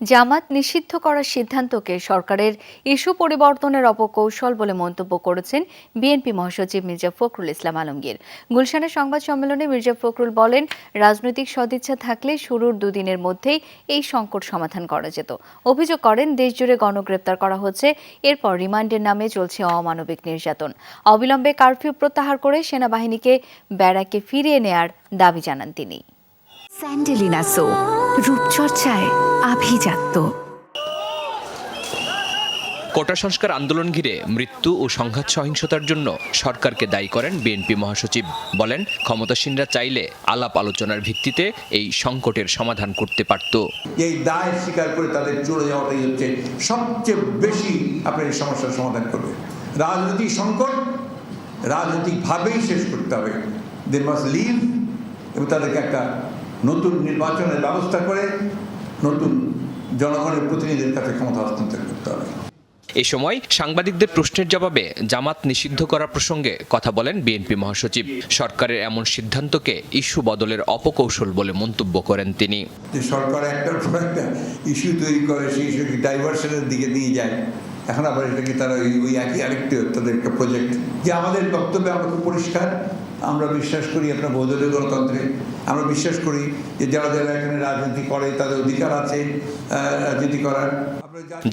জামাত নিষিদ্ধ করার সিদ্ধান্তকে সরকারের ইস্যু পরিবর্তনের অপকৌশল বলে মন্তব্য করেছেন বিএনপি মহাসচিব মির্জা ফখরুল ইসলাম আলমগীর। গুলশানের সংবাদ সম্মেলনে মির্জা ফখরুল বলেন, রাজনৈতিক সদিচ্ছা থাকলে শুরুর দুদিনের মধ্যেই এই সংকট সমাধান করা যেত। অভিযোগ করেন, দেশজুড়ে গণগ্রেপ্তার করা হচ্ছে, এরপর রিমান্ডের নামে চলছে অমানবিক নির্যাতন। অবিলম্বে কারফিউ প্রত্যাহার করে সেনাবাহিনীকে ব্যারাকে ফিরিয়ে নেয়ার দাবি জানান তিনি। স্যান্ডেলিনা সো রূপচর্চায় আভিজাত্য। কোটা সংস্কার আন্দোলন ঘিরে মৃত্যু ও সংঘাত সহিংসতার জন্য সরকারকে দায়ী করেন বিএনপি মহাসচিব। বলেন ক্ষমতাসীনরা চাইলে আলাপ আলোচনার ভিত্তিতে এই সংকটের সমাধান করতে পারত। এই দায় স্বীকার করে তাদের চলে যাওয়াটাই হচ্ছে সবচেয়ে বেশি আপনার এই সমস্যার সমাধান করবে। রাজনৈতিক সংকট রাজনৈতিকভাবেই শেষ করতে হবে। দে মাস্ট লিভ এবং তাদেরকে একটা নতুন নির্বাচনের ব্যবস্থা করে নতুন জনগণের প্রতিনিধিদের কাছে ক্ষমতা হস্তান্তর করতে হবে। এ সময় সাংবাদিকদের প্রশ্নের জবাবে জামাত নিষিদ্ধ করা প্রসঙ্গে কথা বলেন বিএনপি মহাসচিব। সরকারের এমন সিদ্ধান্তকে ইস্যু বদলের অপকৌশল বলে মন্তব্য করেন তিনি। সরকার একটার পর একটা ইস্যু তৈরি করে সেই ইস্যুকে ডাইভার্সনের দিকে নিয়ে যায়? এখন আবার এটাকে তারা ওই ওই একই আরেকটি তাদের একটা প্রজেক্ট যে আমাদের বক্তব্যে আমরা খুব পরিষ্কার আমরা বিশ্বাস করি আপনার বহুদলীয় গণতন্ত্রে। আমরা বিশ্বাস করি যে যারা যারা এখানে রাজনীতি করে তাদের অধিকার আছে রাজনীতি করার।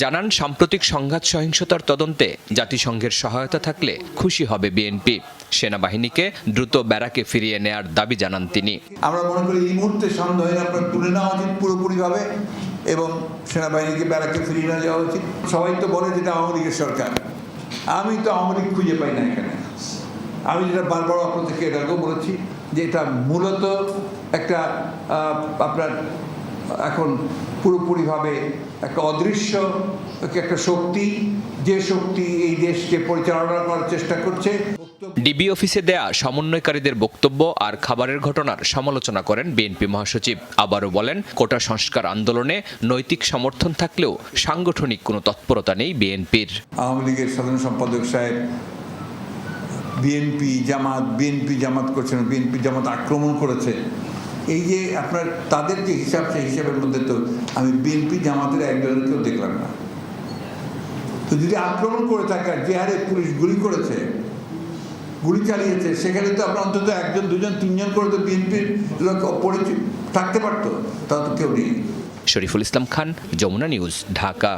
জানান সাম্প্রতিক সংঘাত সহিংসতার তদন্তে জাতিসংঘের সহায়তা থাকলে খুশি হবে বিএনপি। সেনাবাহিনীকে দ্রুত ব্যারাকে ফিরিয়ে নেয়ার দাবি জানান তিনি। আমরা মনে করি এই মুহূর্তে সন্দেহ আপনার তুলে নেওয়া উচিত পুরোপুরিভাবে এবং সেনাবাহিনীকে ব্যারাকে ফিরিয়ে নিয়ে যাওয়া উচিত। সবাই তো বলে যেটা আওয়ামী লীগের সরকার। আমি তো আওয়ামী লীগ খুঁজে পাই না এখানে। আমি যেটা বারবার আপনাদেরকে এটাকেও বলেছি যে এটা মূলত একটা আপনার এখন পুরোপুরিভাবে একটা অদৃশ্য একটা শক্তি যে শক্তি এই দেশকে পরিচালনা করার চেষ্টা করছে। ডিবি অফিসে দেয়া সমন্বয়কারীদের বক্তব্য আর খাবারের ঘটনার সমালোচনা করেন বিএনপি মহাসচিব। আবারও বলেন কোটা সংস্কার আন্দোলনে নৈতিক সমর্থন থাকলেও সাংগঠনিক কোনো তৎপরতা নেই বিএনপির। আওয়ামী লীগের সাধারণ সম্পাদক সাহেব বিএনপি জামাত বিএনপি জামাত করছেন বিএনপি জামাত আক্রমণ করেছে। এই যে আপনার, তাদের যে হিসাব, সেই হিসাবের মধ্যে তো আমি বিএনপি জামাতের একজনকেও দেখলাম না। তো যদি আক্রমণ করে থাকে যে হারে পুলিশ গুলি করেছে, গুলি চালিয়েছে, সেখানে তো আপনার অন্তত একজন, দুজন, তিনজন করে তো বিএনপির লোক পরিচিত থাকতে পারতো তা তো কেউ নেই। শরীফুল ইসলাম খান, যমুনা নিউজ, ঢাকা।